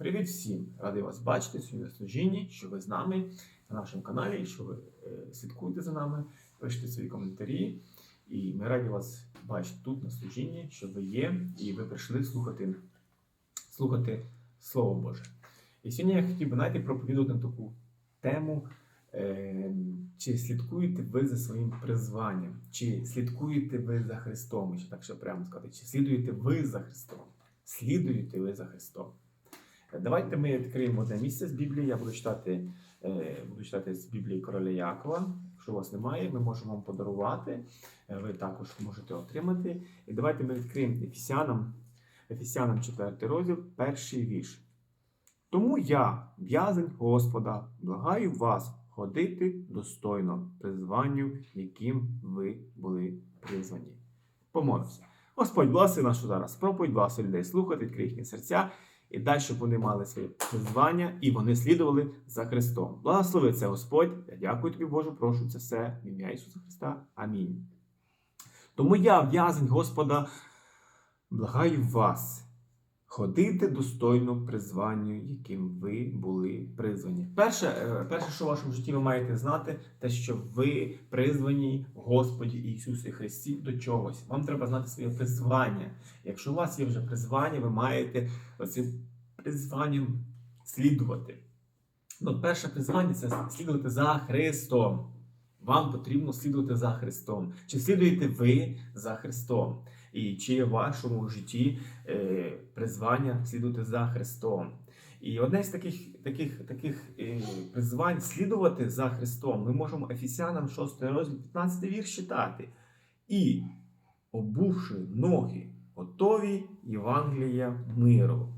Привіт всім! Радий вас бачити сьогодні на служінні, що ви з нами на нашому каналі, що ви е, слідкуєте за нами, пишете свої коментарі. І ми раді вас бачити тут на служінні, що ви є, і ви прийшли слухати, слухати Слово Боже. І сьогодні я хотів би знаєте, проповідувати на таку тему. е, Чи слідкуєте ви за своїм призванням? Чи слідкуєте ви за Христом? Ще так ще прямо сказати, чи слідуєте ви за Христом? Слідуєте ви за Христом? Давайте ми відкриємо одне місце з Біблії. Я буду читати, е, буду читати з Біблії короля Якова. Якщо у вас немає, ми можемо вам подарувати. Е, Ви також можете отримати. І давайте ми відкриємо Ефесянам, Ефесянам 4 розділ, перший вірш. Тому я, в'язень Господа, благаю вас ходити достойно призванню, яким ви були призвані. Помолимося. Господь благослови нашу зараз проповідь, благослови людей слухати, відкрий їхні серця, і щоб вони мали своє призвання і вони слідували за Христом. Благослови це Господь. Я дякую тобі, Боже, прошу це все в ім'я Ісуса Христа. Амінь. Тому я, в'язень Господа, благаю вас. Ходити достойно призванню, яким ви були призвані. Перше, е, перше, що в вашому житті ви маєте знати, те, що ви призвані Господі Ісусі Христі до чогось. Вам треба знати своє призвання. Якщо у вас є вже призвання, ви маєте цим призванням слідувати. Ну, перше призвання це слідувати за Христом. Вам потрібно слідувати за Христом. Чи слідуєте ви за Христом? І чи є в вашому житті е, призвання слідувати за Христом? І одне з таких таких, таких е, призвань слідувати за Христом ми можемо Ефесянам 6 розділ 15 вірш читати. І, обувши ноги, готові Євангелія миру.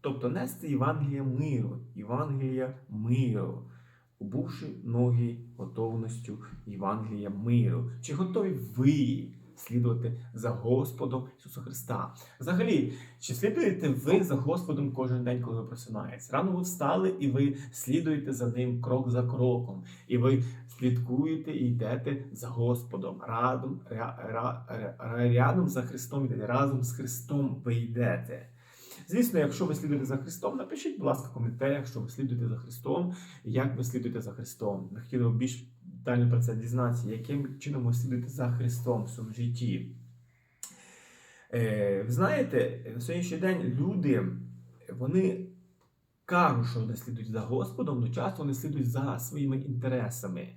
Тобто нести Євангелія миру, Євангелія миру, обувши ноги готовністю Євангелія миру. Чи готові ви слідувати за Господом Ісуса Христа? Взагалі, чи слідуєте ви за Господом кожен день, коли ви просинаєтесь? Рано ви встали і ви слідуєте за ним крок за кроком, і ви слідкуєте і йдете за Господом. Радом, ря, ра, рядом за Христом йдете, разом з Христом ви йдете. Звісно, якщо ви слідуєте за Христом, напишіть, будь ласка, в коментарях, що ви слідуєте за Христом, як ви слідуєте за Христом. Ми хотіли більш детально про це дізнатися, яким чином ви слідуєте за Христом в своєму житті. Е, ви знаєте, на сьогоднішній день люди, вони кажуть, що вони слідують за Господом, але часто вони слідують за своїми інтересами.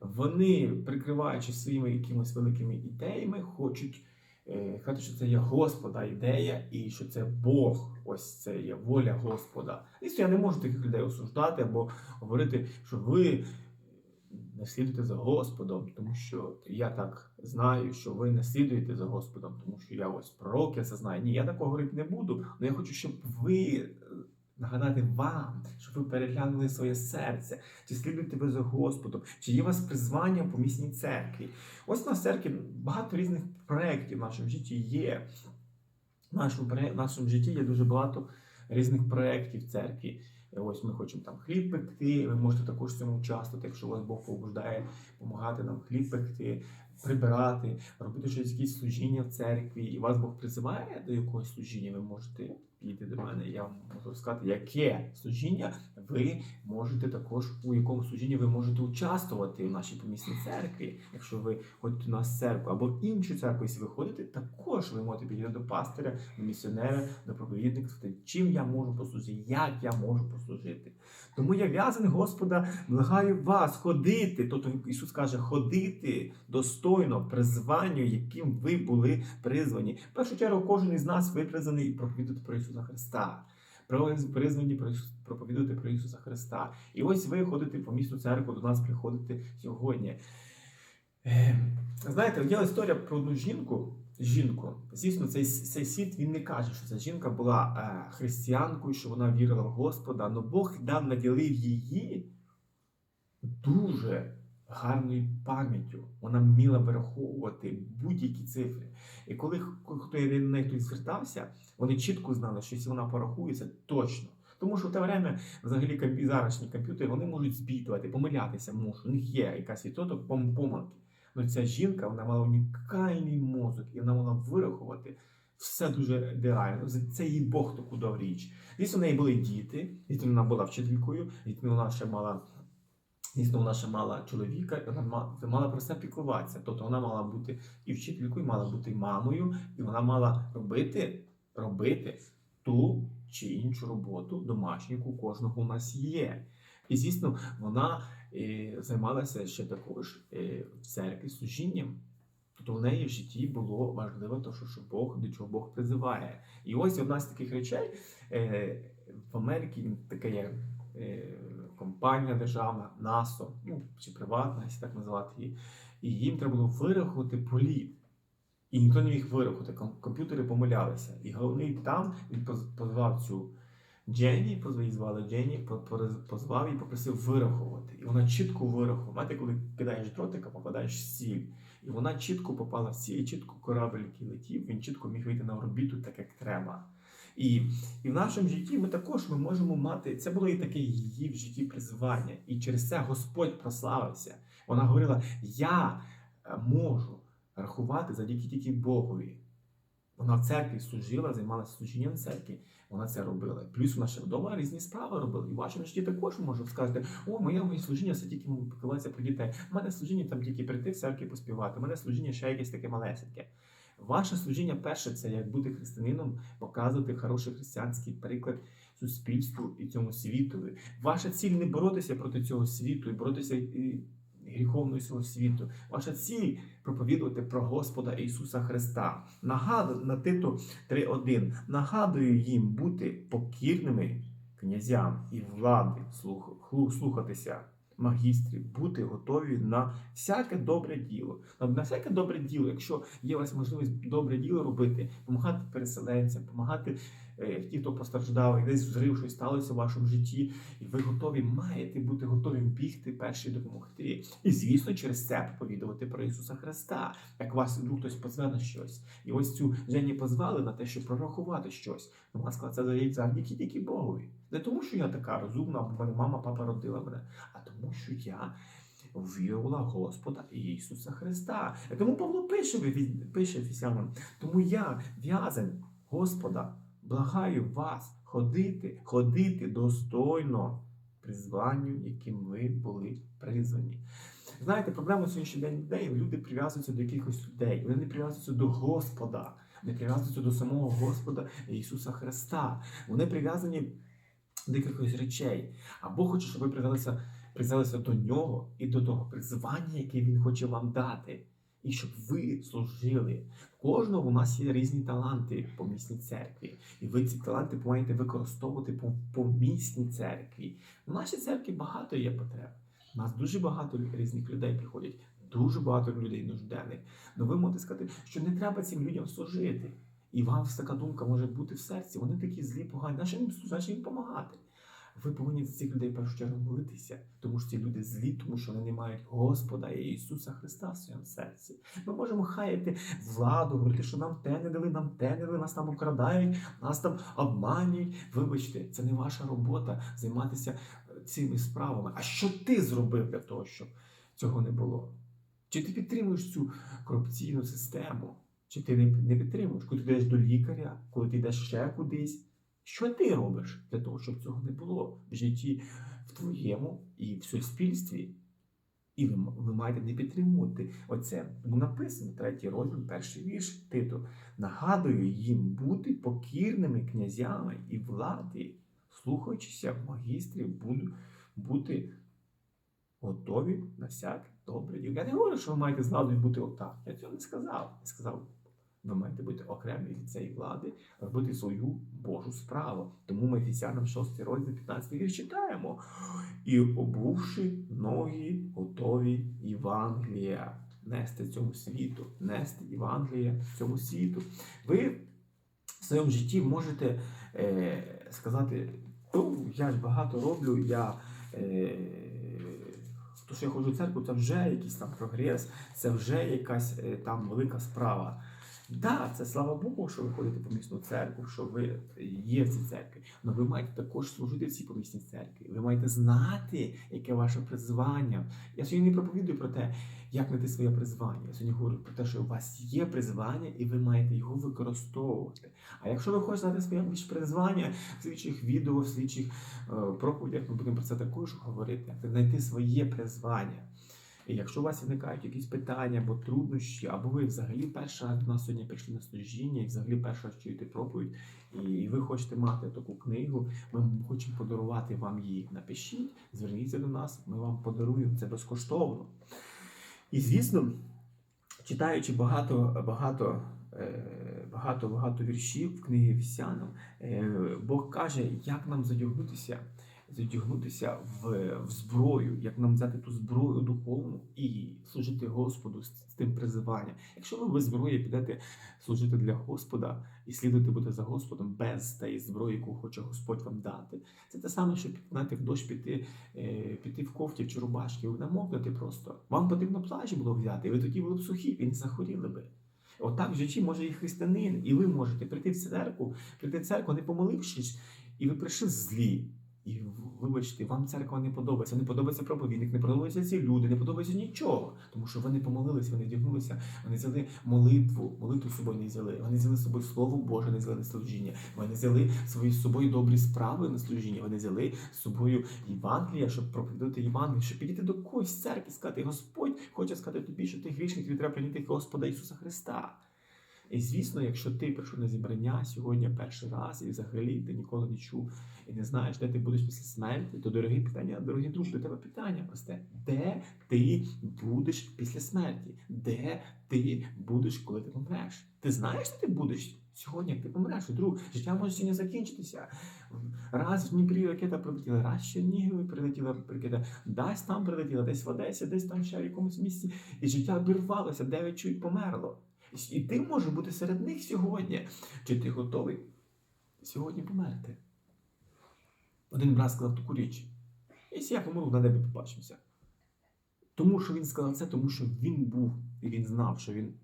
Вони, прикриваючи своїми якимись великими ідеями, хочуть е, казати, що це є Господа ідея і що це Бог, ось це є воля Господа. Звісно, я не можу таких людей осуждати або говорити, що ви не слідуєте за Господом, тому що я так знаю, що ви не слідуєте за Господом, тому що я ось пророк, я це знаю. Ні, я такого говорити не буду, але я хочу, щоб ви е, нагадати вам, щоб ви переглянули своє серце, чи слідуєте ви за Господом, чи є у вас призвання по місній церкві. Ось у нас церкві багато різних проєктів в нашому житті є. В нашому, в нашому житті є дуже багато різних проєктів церкві. Ось ми хочемо там хліб пекти, ви можете також цьому участвувати, якщо вас Бог побуждає допомагати нам хліб пекти, прибирати, робити щось якісь служіння в церкві, і вас Бог призиває до якогось служіння, ви можете підійти до мене. Я вам можу сказати, яке служіння ви можете також у якому служінні ви можете участвувати в нашій помісній церкві. Якщо ви ходите в церкву або в іншу церкву, якщо ви ходите, також ви можете підійти до пастиря, до місіонера, до проповідника, чим я можу послужити, як я можу послужити. Тому я в'язаний Господа, благаю вас ходити. Тобто Ісус каже, ходити достойно призванню, яким ви були призвані. В першу чергу, кожен із нас ви призваний проповідати про Ісуса Христа. Приз- Призвані про про Ісуса Христа. І ось ви ходите по місту церкву, до нас приходите сьогодні. Е, Знаєте, є історія про одну жінку. Жінку, звісно, цей, цей світ він не каже, що ця жінка була е, християнкою, що вона вірила в Господа, але Бог дав наділив її дуже гарною пам'яттю. Вона вміла вираховувати будь-які цифри. І коли хто до неї хтось звертався, вони чітко знали, що якщо вона порахує, це точно. Тому що в те время взагалі зарашні комп'ютери вони можуть збітувати, помилятися можуть. У них є якась відсоток помилки. Ну ця жінка вона мала унікальний мозок, і вона могла вирахувати Все дуже ідеально. Це її Бог таку дав річ. Звісно, в неї були діти, звісно, вона була вчителькою, звісно, вона ще мала. Звісно, вона ще мала чоловіка, і вона ма- мала про це піклуватися. Тобто вона мала бути і вчителькою, мала бути мамою, і вона мала робити, робити ту чи іншу роботу домашню, яку кожного у нас є. І звісно, вона е, займалася ще також е, в церкві служінням. Тобто в неї в житті було важливо, то, що, Бог до чого Бог призиває. І ось одна з таких речей е, в Америці така є е, компанія державна, НАСО, ну чи приватна, якщо так називати її. І їм треба було вирахувати політ. І ніхто не міг вирахувати, комп'ютери помилялися. І головний там він поз- позвав цю Дженні, її звали Дженні, позвав і попросив вирахувати. І вона чітко вирахувала. Знаєте, коли кидаєш дротика, попадаєш в ціль. І вона чітко попала в ціль, і чітко корабль, який летів, він чітко міг вийти на орбіту так, як треба. І, і в нашому житті ми також ми можемо мати. Це було і таке її в житті призвання. І через це Господь прославився. Вона говорила: Я е, можу рахувати завдяки тільки Богові. Вона в церкві служила, займалася служінням церкві. Вона це робила. Плюс вона ще вдома різні справи робила. І в вашому житті також можу сказати, о, моє моє служіння це тільки піклуватися про дітей. У мене служіння там тільки прийти в церкві поспівати. У мене служіння ще якесь таке малесеньке. Ваше служіння перше це як бути християнином, показувати хороший християнський приклад суспільству і цьому світові. Ваша ціль не боротися проти цього світу і боротися і гріховною цього світу. Ваша ціль проповідувати про Господа Ісуса Христа. Нагадую на Титу 3.1. Нагадую їм бути покірними князям і влади, слух- слухатися магістрів, бути готові на всяке добре діло. На, на всяке добре діло, якщо є у вас можливість добре діло робити, допомагати переселенцям, допомагати е, ті, хто постраждав, і десь взрив щось сталося в вашому житті, і ви готові маєте бути готові бігти перші допомогти. І звісно, через це проповідувати про Ісуса Христа, як вас вдруг хтось позве на щось. І ось цю Жені позвали на те, щоб прорахувати щось. Вона сказала, це завдяки тільки Богові. Не тому, що я така розумна, бо мене мама, папа родила мене, а тому, що я вірувала Господа Ісуса Христа. І тому Павло пише, пише Ефесянам, тому я в'язень Господа, благаю вас ходити, ходити достойно призванню, яким ви були призвані. Знаєте, проблема сьогоднішній день людей, люди прив'язуються до якихось людей, вони не прив'язуються до Господа, вони прив'язуються до самого Господа Ісуса Христа. Вони прив'язані до речей. А Бог хоче, щоб ви прив'язалися, прив'язалися до нього і до того призвання, яке Він хоче вам дати. І щоб ви служили. Кожного у нас є різні таланти по місній церкві. І ви ці таланти маєте використовувати по, по місній церкві. В нашій церкві багато є потреб. У нас дуже багато різних людей приходять, дуже багато людей нужденних. Ну ви можете сказати, що не треба цим людям служити. І вам така думка може бути в серці. Вони такі злі, погані. Нащо їм служити, їм допомагати? Ви повинні за цих людей в першу чергу молитися, тому що ці люди злі, тому що вони не мають Господа і Ісуса Христа в своєму серці. Ми можемо хаяти владу, говорити, що нам те не дали, нам те не дали, нас там обкрадають, нас там обманюють. Вибачте, це не ваша робота займатися е, цими справами. А що ти зробив для того, щоб цього не було? Чи ти підтримуєш цю корупційну систему? Чи ти не, підтримуєш, коли ти йдеш до лікаря, коли ти йдеш ще кудись? Що ти робиш для того, щоб цього не було в житті в твоєму і в суспільстві? І ви, ви маєте не підтримувати оце. Тому написано третій розділ, перший вірш Титу. Нагадую їм бути покірними князями і влади, слухаючися магістрів, буду бути готові на всяке добре. Я не говорю, що ви маєте з владою бути отак. Я цього не сказав. Я сказав, ви маєте бути окремі від цієї влади, робити свою Божу справу. Тому ми Ефесянам 6 розділ 15 вірш читаємо. І обувши ноги, готові Євангелія нести цьому світу, нести Євангелія цьому світу. Ви в своєму житті можете е, сказати, ну, я ж багато роблю, я. Е, то, що я ходжу в церкву, це вже якийсь там прогрес, це вже якась е, там велика справа. Да, це слава Богу, що ви ходите в помісну церкву, що ви є в цій церкві. Але ви маєте також служити в цій помісній церкві. Ви маєте знати, яке ваше призвання. Я сьогодні не проповідую про те, як знайти своє призвання. Я сьогодні говорю про те, що у вас є призвання, і ви маєте його використовувати. А якщо ви хочете знати своє призвання, в слідчих відео, в слідчих е, проповідях ми будемо про це також говорити, знайти своє призвання. І якщо у вас виникають якісь питання або труднощі, або ви взагалі перша до нас сьогодні прийшли на служіння, і взагалі перша чуєте проповідь, і ви хочете мати таку книгу, ми хочемо подарувати вам її. Напишіть, зверніться до нас, ми вам подаруємо це безкоштовно. І звісно, читаючи багато, багато. е, Багато багато віршів в книги Вісянам, е, Бог каже, як нам задягнутися, задягнутися в, в зброю, як нам взяти ту зброю духовну і служити Господу з, з тим призиванням. Якщо ви без зброї підете служити для Господа і слідувати буде за Господом без тієї зброї, яку хоче Господь вам дати, це те саме, що знаєте, в дощ піти, е, піти в кофті чи рубашки, ви намокнете просто. Вам потрібно плащ було взяти, і ви тоді були б сухі, не захворіли би. Отак в житті може і християнин, і ви можете прийти в церкву, прийти в церкву, не помолившись, і ви прийшли злі. І вибачте, вам церква не подобається, не подобається проповідник, не подобаються ці люди, не подобається нічого. Тому що вони помолились, вони вдягнулися, вони взяли молитву, молитву з собою не взяли. Вони взяли з собою Слово Боже, не взяли на служіння. Вони взяли свої з собою добрі справи на служіння. Вони взяли з собою Євангелія, щоб проповідати Євангелія, щоб підійти до когось з церкви, сказати, Господь хоче сказати тобі, що ти грішник, тобі треба прийняти Господа Ісуса Христа. І звісно, якщо ти прийшов на зібрання сьогодні перший раз, і взагалі ти ніколи не чув і не знаєш, де ти будеш після смерті, то дорогі питання, дорогі друг, до тебе питання просте. Де ти будеш після смерті? Де ти будеш, коли ти помреш? Ти знаєш, де ти будеш сьогодні, як ти помреш? Друг, життя може сьогодні закінчитися. Раз в Дніпрі ракета прилетіла, раз в Чернігові прилетіла ракета, десь там прилетіла, десь в Одесі, десь там ще в якомусь місці. І життя обірвалося, дев'ять чуть померло. І ти можеш бути серед них сьогодні. Чи ти готовий сьогодні померти? Один брат сказав таку річ. Якщо я помру, на небі побачимося. Тому що він сказав це, тому що він був і він знав, що він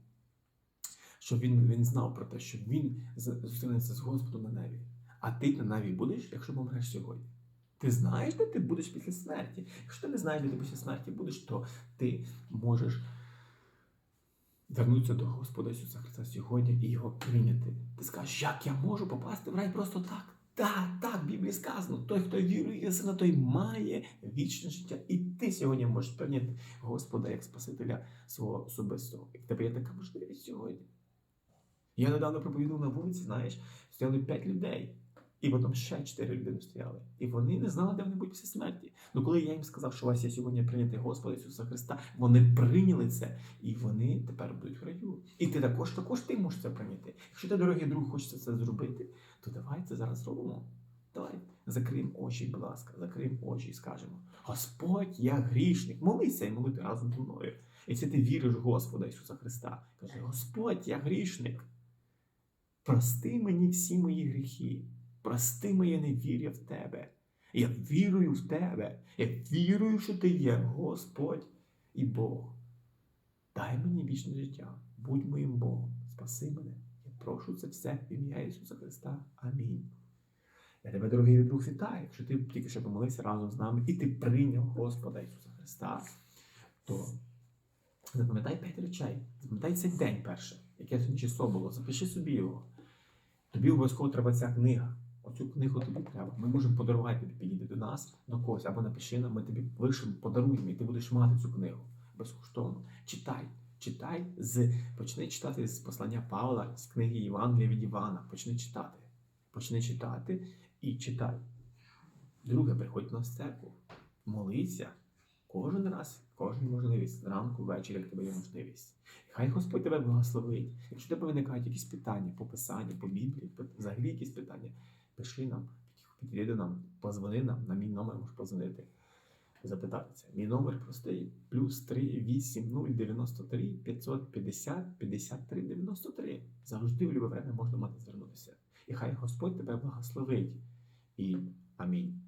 що він, він знав про те, що він зустрінеться з Господом на небі. А ти на небі будеш, якщо помреш сьогодні. Ти знаєш, де ти будеш після смерті. Якщо ти не знаєш, де ти після смерті будеш, то ти можеш вернутися до Господа Ісуса Христа сьогодні і його прийняти. Ти скажеш, як я можу попасти в рай просто так? Так, так, в Біблії сказано, той, хто вірує сина, той має вічне життя. І ти сьогодні можеш прийняти Господа як Спасителя свого особистого. І в тебе є така можливість сьогодні. Я недавно проповідував на вулиці, знаєш, стояли п'ять людей. І потім ще чотири людини стояли. І вони не знали, де вони будуть після смерті. Ну коли я їм сказав, що вас є сьогодні прийняти Господа Ісуса Христа, вони прийняли це, і вони тепер будуть в раю. І ти також, також ти можеш це прийняти. Якщо ти, дорогий друг, хочеться це зробити, то давай це зараз зробимо. Давай закриємо очі, будь ласка, закриємо очі і скажемо: Господь, я грішник. Молися і молити разом зі мною. Якщо ти віриш в Господа Ісуса Христа, каже: Господь, я грішник. Прости мені всі мої гріхи. Прости моє невір'я в тебе. Я вірую в тебе. Я вірую, що ти є Господь і Бог. Дай мені вічне життя. Будь моїм Богом. Спаси мене. Я прошу це все в ім'я Ісуса Христа. Амінь. Я тебе, дорогий друг, вітаю. Якщо ти тільки що помолився разом з нами і ти прийняв Господа Ісуса Христа, то запам'ятай п'ять речей. Запам'ятай цей день перше, яке сьогодні число було. Запиши собі його. Тобі обов'язково треба ця книга. Оцю книгу тобі треба. Ми можемо подарувати тобі, підійти до нас до когось, або напиши нам, ми тобі вишимо, подаруємо, і ти будеш мати цю книгу безкоштовно. Читай, читай з почни читати з послання Павла, з книги Євангелія від Івана. Почни читати. Почни читати і читай. Друге, приходь до нас церкву. Молися кожен раз, кожен можливість, зранку, ввечері, як тебе є можливість. Хай Господь тебе благословить. Якщо тебе виникають якісь питання по писанню, по Біблії, взагалі якісь питання, пиши нам, підійди нам, позвони нам, на мій номер можеш позвонити, запитатися. Мій номер простий, плюс 3 8 0 93 550 53 93. Завжди в любе время можна мати звернутися. І хай Господь тебе благословить. І амінь.